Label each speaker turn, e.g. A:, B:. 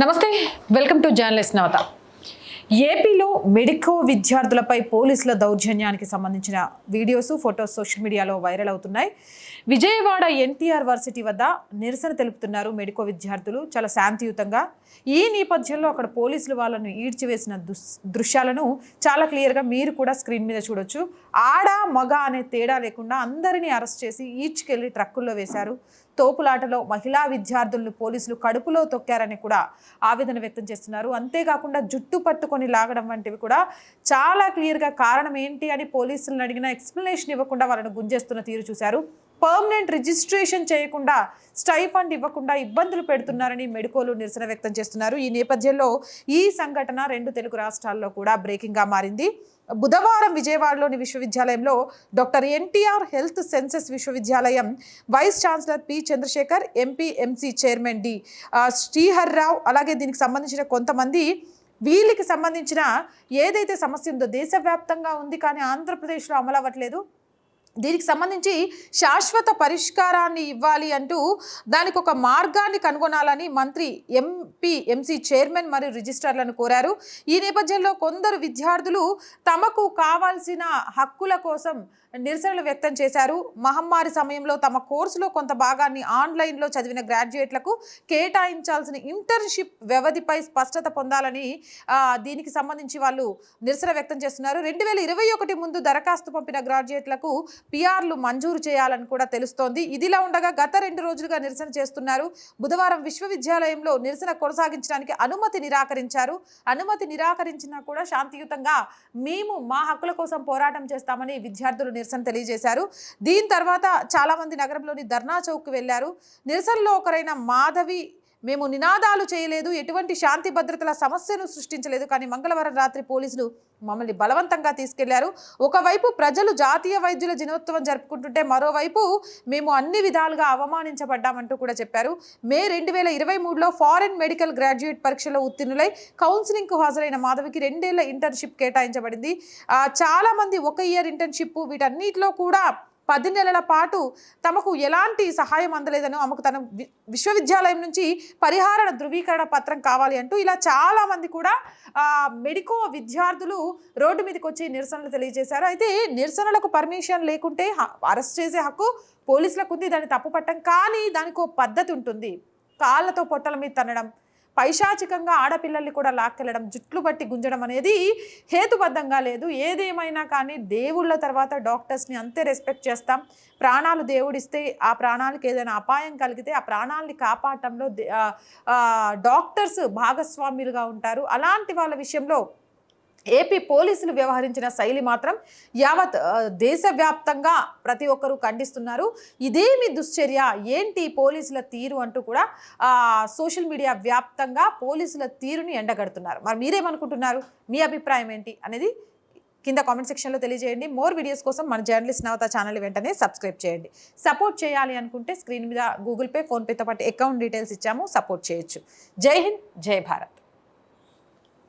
A: నమస్తే welcome to journalist నవత. ఏపీలో medico విద్యార్థులపై పోలీసుల దౌర్జన్యానికి సంబంధించిన వీడియోస్ ఫొటోస్ సోషల్ మీడియాలో వైరల్ అవుతున్నాయి. విజయవాడ ఎన్టీఆర్ వర్సిటీ వద్ద నిరసన తెలుపుతున్నారు మెడికో విద్యార్థులు. చాలా శాంతియుతంగా ఈ నేపథ్యంలో అక్కడ పోలీసులు వాళ్ళను ఈడ్చివేసిన దృశ్యాలను చాలా క్లియర్గా మీరు కూడా స్క్రీన్ మీద చూడొచ్చు. ఆడ మగ అనే తేడా లేకుండా అందరినీ అరెస్ట్ చేసి ఈడ్చుకెళ్ళి ట్రక్కుల్లో వేశారు. తోపులాటలో మహిళా విద్యార్థులను పోలీసులు కడుపులో తొక్కారని కూడా ఆవేదన వ్యక్తం చేస్తున్నారు. అంతేకాకుండా జుట్టు పట్టుకొని లాగడం వంటివి కూడా చాలా క్లియర్గా కారణం ఏంటి అని పోలీసులను అడిగిన ఎక్స్ప్లెనేషన్ ఇవ్వకుండా వాళ్ళను గుంజేస్తున్న తీరు చూశారు. పర్మనెంట్ రిజిస్ట్రేషన్ చేయకుండా స్టైఫండ్ ఇవ్వకుండా ఇబ్బందులు పెడుతున్నారని మెడికోలు నిరసన వ్యక్తం చేస్తున్నారు. ఈ నేపథ్యంలో ఈ సంఘటన రెండు తెలుగు రాష్ట్రాల్లో కూడా బ్రేకింగ్గా మారింది. బుధవారం విజయవాడలోని విశ్వవిద్యాలయంలో డాక్టర్ ఎన్టీఆర్ హెల్త్ సెన్సెస్ విశ్వవిద్యాలయం vice chancellor P Chandrashekar MPMC chairman D Srihar Sriharrao అలాగే దీనికి సంబంధించిన కొంతమంది వీళ్ళకి సంబంధించిన ఏదైతే సమస్య ఉందో దేశవ్యాప్తంగా ఉంది కానీ ఆంధ్రప్రదేశ్లో అమలు అవ్వట్లేదు దీనికి సంబంధించి శాశ్వత పరిష్కారాన్ని ఇవ్వాలి అంటూ దానికి ఒక మార్గాన్ని కనుగొనాలని మంత్రి ఎంపీ ఎంసీ చైర్మన్ మరియు రిజిస్ట్రార్లను కోరారు. ఈ నేపథ్యంలో కొందరు విద్యార్థులు తమకు కావాల్సిన హక్కుల కోసం నిరసనలు వ్యక్తం చేశారు. మహమ్మారి సమయంలో తమ కోర్సులో కొంత భాగాన్ని ఆన్లైన్లో చదివిన గ్రాడ్యుయేట్లకు కేటాయించాల్సిన ఇంటర్న్షిప్ వ్యవధిపై స్పష్టత పొందాలని దీనికి సంబంధించి వాళ్ళు నిరసన వ్యక్తం చేస్తున్నారు. రెండు వేల ఇరవై ఒకటి ముందు దరఖాస్తు పంపిన గ్రాడ్యుయేట్లకు పిఆర్లు మంజూరు చేయాలని కూడా తెలుస్తోంది. ఇదిలా ఉండగా గత రెండు రోజులుగా నిరసన చేస్తున్నారు. బుధవారం విశ్వవిద్యాలయంలో నిరసన కొనసాగించడానికి అనుమతి నిరాకరించారు. అనుమతి నిరాకరించినా కూడా శాంతియుతంగా మేము మా హక్కుల కోసం పోరాటం చేస్తామని విద్యార్థులు నిరసన తెలియజేశారు. దీని తర్వాత చాలామంది నగరంలోని ధర్నా చౌక్ వెళ్ళారు నిరసనలో ఒకరైన మాధవి మేము నినాదాలు చేయలేదు ఎటువంటి శాంతి భద్రతల సమస్యను సృష్టించలేదు కానీ మంగళవారం రాత్రి పోలీసులు మమ్మల్ని బలవంతంగా తీసుకెళ్ళారు. ఒకవైపు ప్రజలు జాతీయ వైద్యుల దినోత్సవం జరుపుకుంటుంటే మరోవైపు మేము అన్ని విధాలుగా అవమానించబడ్డామంటూ కూడా చెప్పారు. మే రెండు వేల ఇరవై మూడులో ఫారెన్ మెడికల్ గ్రాడ్యుయేట్ పరీక్షలో ఉత్తీర్ణులై కౌన్సిలింగ్కు హాజరైన మాధవికి రెండేళ్ళ ఇంటర్న్షిప్ కేటాయించబడింది. చాలామంది ఒక ఇయర్ ఇంటర్న్షిప్ వీటన్నిటిలో కూడా పది నెలల పాటు తమకు ఎలాంటి సహాయం అందలేదనో ఆమెకు తన విశ్వవిద్యాలయం నుంచి పరిహార ధృవీకరణ పత్రం కావాలి అంటూ ఇలా చాలామంది కూడా మెడికో విద్యార్థులు రోడ్డు మీదకి వచ్చి నిరసనలు తెలియజేశారు. అయితే నిరసనలకు పర్మిషన్ లేకుంటే అరెస్ట్ చేసే హక్కు పోలీసులకు ఉంది. దాన్ని తప్పుపట్టం కానీ దానికి ఒక పద్ధతి ఉంటుంది. కాళ్ళతో పొట్టల మీద తన్నడం పైశాచికంగా ఆడపిల్లల్ని కూడా లాక్కెళ్ళడం జుట్లు బట్టి గుంజడం అనేది హేతుబద్ధంగా లేదు. ఏదేమైనా కానీ దేవుళ్ళ తర్వాత డాక్టర్స్ని అంతే రెస్పెక్ట్ చేస్తాం. ప్రాణాలు దేవుడిస్తే ఆ ప్రాణాలకి ఏదైనా అపాయం కలిగితే ఆ ప్రాణాలని కాపాడటంలో దే- డాక్టర్స్ భాగస్వామ్యులుగా ఉంటారు. అలాంటి వాళ్ళ విషయంలో ఏపీ పోలీసులు వ్యవహరించిన శైలి మాత్రం యావత్ దేశవ్యాప్తంగా ప్రతి ఒక్కరూ ఖండిస్తున్నారు. ఇదేమి దుశ్చర్య? ఏంటి పోలీసుల తీరు అంటూ కూడా సోషల్ మీడియా వ్యాప్తంగా పోలీసుల తీరుని ఎండగడుతున్నారు. మరి మీరేమనుకుంటున్నారు? మీ అభిప్రాయం ఏంటి? అనేది కింద కామెంట్ సెక్షన్లో తెలియజేయండి. మోర్ వీడియోస్ కోసం మన జర్నలిస్ట్ నవత ఛానల్ వెంటనే సబ్స్క్రైబ్ చేయండి. సపోర్ట్ చేయాలి అనుకుంటే స్క్రీన్ మీద గూగుల్ పే ఫోన్పేతో పాటు అకౌంట్ డీటెయిల్స్ ఇచ్చాము. సపోర్ట్ చేయొచ్చు. జై హింద్ జై భారత్.